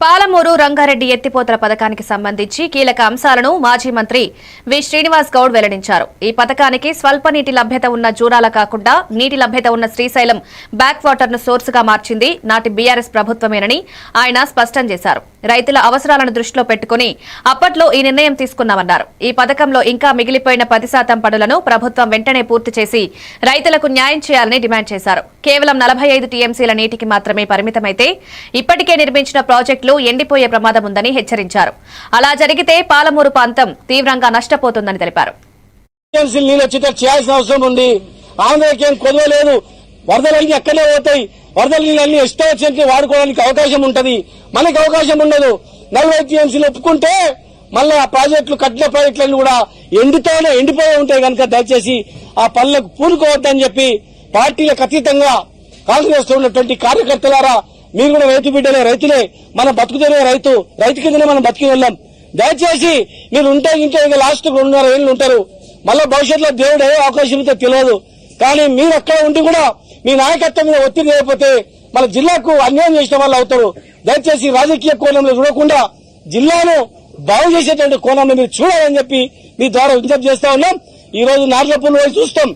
పాలమూరు రంగారెడ్డి ఎత్తిపోతల పథకానికి సంబంధించి కీలక అంశాలను మాజీ మంత్రి వి. శ్రీనివాస్ గౌడ్ వెల్లడించారు. ఈ పథకానికి స్వల్ప నీటి లభ్యత ఉన్న జూరాల కాకుండా నీటి లభ్యత ఉన్న శ్రీశైలం బ్యాక్ వాటర్ను సోర్స్గా మార్చింది నాటి బీఆర్ఎస్ ప్రభుత్వమేనని ఆయన స్పష్టం చేశారు. రైతుల అవసరాలను దృష్టిలో పెట్టుకుని అప్పట్లో ఈ నిర్ణయం తీసుకున్నామన్నారు. ఈ పథకంలో ఇంకా మిగిలిపోయిన పది శాతం పనులను ప్రభుత్వం వెంటనే పూర్తి చేసి రైతులకు న్యాయం చేయాలని డిమాండ్ చేశారు. కేవలం నలభై ఐదు టీఎంసీల నీటికి మాత్రమే పరిమితమైతే ఇప్పటికే నిర్మించిన ప్రాజెక్టులు ఎండిపోయే ప్రమాదం ఉందని హెచ్చరించారు. అలా జరిగితే పాలమూరు ప్రాంతం తీవ్రంగా నష్టపోతుందని తెలిపారు. నీళ్ళు చేయాల్సిన అవసరం ఉంది. ఆంధ్రకి ఏం కొదవ వరదలన్నీ ఎక్కడే పోతాయి. వరదల నీళ్ళన్నీ ఇష్టం వచ్చినట్లు వాడుకోవడానికి అవకాశం ఉంటది. మనకి అవకాశం ఉండదు. నలభై టీఎంసీలు ఒప్పుకుంటే మళ్ళీ ఆ ప్రాజెక్టులు కట్టిన ప్రాజెక్టులన్నీ కూడా ఎండితోనే ఎండిపోయి ఉంటాయి కనుక దయచేసి ఆ పనులకు పూనుకోవద్దని చెప్పి పార్టీలకు అతీతంగా కాంగ్రెస్లో ఉన్నటువంటి కార్యకర్తలారా మీరు కూడా రైతు బిడ్డలే రైతులే. మనం బతుకుతేనే రైతు. రైతు కిందనే మనం బతికి వెళ్ళాం దయచేసి మీరు ఉంటే ఇంట్లో ఇక లాస్ట్ రెండున్నర ఏళ్ళు ఉంటారు. మళ్ళీ భవిష్యత్తులో దేవుడు ఏ అవకాశం ఉందో తెలియదు కానీ మీరు అక్కడ ఉండి కూడా మీ నాయకత్వం మీద ఒత్తిడి లేకపోతే మన జిల్లాకు అన్యాయం చేసిన వాళ్ళు అవుతారు. దయచేసి రాజకీయ కోణంలో చూడకుండా జిల్లాను బాగు చేసేటువంటి కోణంలో మీరు చూడాలని చెప్పి మీ ద్వారా విజ్ఞప్తి చేస్తా ఉన్నాం. ఈ రోజు నార్లపూర్ చూస్తాం.